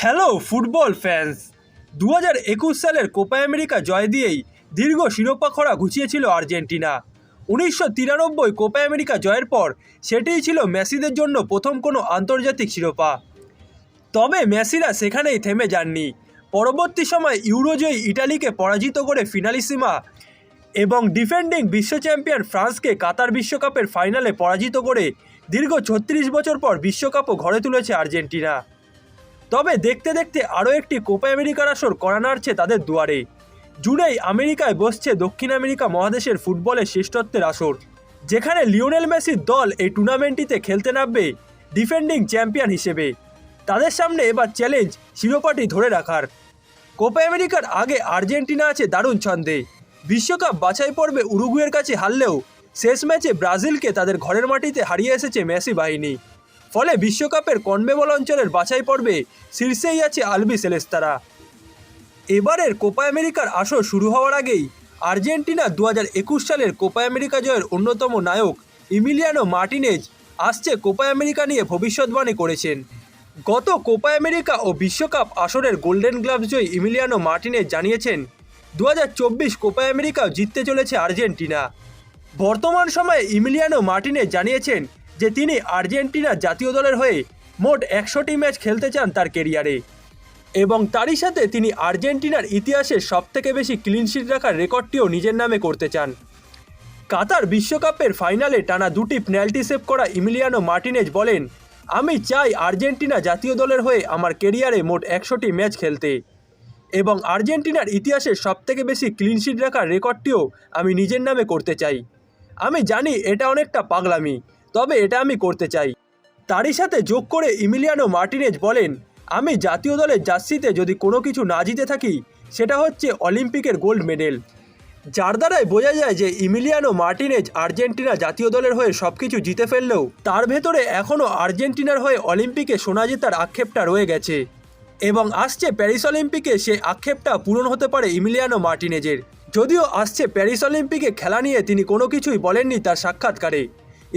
Hello football fans. দু হাজার একুশ সালের কোপা আমেরিকা জয় দিয়েই দীর্ঘ শিরোপা খরা ঘুচিয়েছিল আর্জেন্টিনা। উনিশশো তিরানব্বই কোপা আমেরিকা জয়ের পর সেটিই ছিল মেসিদের জন্য প্রথম কোনো আন্তর্জাতিক শিরোপা। তবে মেসিরা সেখানেই থেমে যাননি। পরবর্তী সময় ইউরোজয়ী ইটালিকে পরাজিত করে ফিনালিসিমা এবং ডিফেন্ডিং বিশ্ব চ্যাম্পিয়ন ফ্রান্সকে কাতার বিশ্বকাপের ফাইনালে পরাজিত করে দীর্ঘ ছত্রিশ বছর পর বিশ্বকাপও ঘরে তুলেছে আর্জেন্টিনা। তবে দেখতে দেখতে আরও একটি কোপা আমেরিকার আসর করা নাড়ছে তাদের দুয়ারে। জুনেই আমেরিকায় বসছে দক্ষিণ আমেরিকা মহাদেশের ফুটবলের শ্রেষ্ঠত্বের আসর, যেখানে লিওনেল মেসির দল এই টুর্নামেন্টটিতে খেলতে নামবে ডিফেন্ডিং চ্যাম্পিয়ন হিসেবে। তাদের সামনে এবার চ্যালেঞ্জ শিরোপাটি ধরে রাখার। কোপা আমেরিকার আগে আর্জেন্টিনা আছে দারুণ ছন্দে। বিশ্বকাপ বাছাই পর্বে উরুগুয়ের কাছে হারলেও শেষ ম্যাচে ব্রাজিলকে তাদের ঘরের মাটিতে হারিয়ে এসেছে মেসি বাহিনী। ফলে বিশ্বকাপের কনমেবল অঞ্চলের বাছাই পর্বে শীর্ষেই আছে আলবি সেলেস্তারা। এবারের কোপা আমেরিকার আসর শুরু হওয়ার আগেই আর্জেন্টিনা দু একুশ সালের কোপা আমেরিকা জয়ের অন্যতম নায়ক ইমিলিয়ানো মার্টিনেজ আসছে কোপা আমেরিকা নিয়ে ভবিষ্যৎবাণী করেছেন। গত কোপা আমেরিকা ও বিশ্বকাপ আসরের গোল্ডেন গ্লাভস জয়ী ইমিলিয়ানো মার্টিনেজ জানিয়েছেন দু হাজার চব্বিশ কোপা আমেরিকাও জিততে চলেছে আর্জেন্টিনা। বর্তমান সময়ে ইমিলিয়ানো মার্টিনেজ জানিয়েছেন যে তিনি আর্জেন্টিনা জাতীয় দলের হয়ে মোট একশোটি ম্যাচ খেলতে চান তার কেরিয়ারে। এবং তারই সাথে তিনি আর্জেন্টিনার ইতিহাসে সবথেকে বেশি ক্লিনশিট রাখার রেকর্ডটিও নিজের নামে করতে চান। কাতার বিশ্বকাপের ফাইনালে টানা দুটি পেনাল্টি সেভ করা ইমিলিয়ানো মার্টিনেজ বলেন, আমি চাই আর্জেন্টিনা জাতীয় দলের হয়ে আমার কেরিয়ারে মোট একশোটি ম্যাচ খেলতে। এবং আর্জেন্টিনার ইতিহাসে সবথেকে বেশি ক্লিনশিট রাখার রেকর্ডটিও আমি নিজের নামে করতে চাই। আমি জানি এটা অনেকটা পাগলামি তবে এটা আমি করতে চাই। তারই সাথে যোগ করে ইমিলিয়ানো মার্টিনেজ বলেন, আমি জাতীয় দলের জার্সিতে যদি কোনো কিছু না জিতে থাকি, সেটা হচ্ছে অলিম্পিকের গোল্ড মেডেল। যার দ্বারাই বোঝা যায় যে ইমিলিয়ানো মার্টিনেজ আর্জেন্টিনা জাতীয় দলের হয়ে সব কিছু জিতে ফেললেও, তার ভেতরে এখনও আর্জেন্টিনার হয়ে অলিম্পিকে সোনা জেতার আক্ষেপটা রয়ে গেছে। এবং আসছে প্যারিস অলিম্পিকে সে আক্ষেপটা পূরণ হতে পারে ইমিলিয়ানো মার্টিনেজের। যদিও আসছে প্যারিস অলিম্পিকে খেলা নিয়ে তিনি কোনো কিছুই বলেননি তার সাক্ষাৎকারে।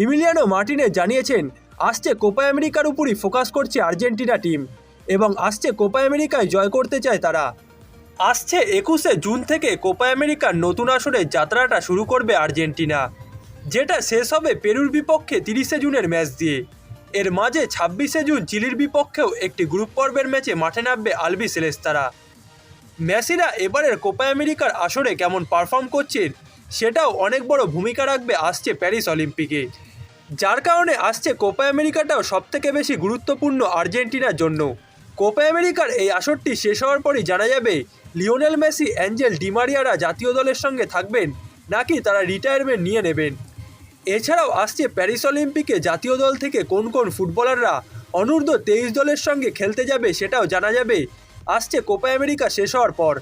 ইমিলিয়ানো মার্টিনেজ জানিয়েছেন, আসছে কোপা আমেরিকার উপরই ফোকাস করছে আর্জেন্টিনা টিম এবং আসছে কোপা আমেরিকায় জয় করতে চায় তারা। আসছে একুশে জুন থেকে কোপা আমেরিকার নতুন আসরে যাত্রাটা শুরু করবে আর্জেন্টিনা, যেটা শেষ হবে পেরুর বিপক্ষে তিরিশে জুনের ম্যাচ দিয়ে। এর মাঝে ছাব্বিশে জুন চিলির বিপক্ষেও একটি গ্রুপ পর্বের ম্যাচে মাঠে নামবে আলবি সেলেস্তারা। মেসিরা এবারের কোপা আমেরিকার আসরে কেমন পারফর্ম করছেন সেটাও অনেক বড় ভূমিকা রাখবে আসছে প্যারিস অলিম্পিকে। যার কারণে আসছে কোপা আমেরিকাটাও সবথেকে বেশি গুরুত্বপূর্ণ আর্জেন্টিনার জন্য। কোপা আমেরিকার এই আসরটি শেষ হওয়ার পরই জানা যাবে, লিওনেল মেসি, অ্যাঞ্জেল ডিমারিয়ারা জাতীয় দলের সঙ্গে থাকবেন নাকি তারা রিটায়ারমেন্ট নিয়ে নেবেন। এছাড়াও আসছে প্যারিস অলিম্পিকে জাতীয় দল থেকে কোন কোন ফুটবলাররা অনূর্ধ্ব তেইশ দলের সঙ্গে খেলতে যাবে সেটাও জানা যাবে। আসছে কোপা আমেরিকা শেষ হওয়ার পর।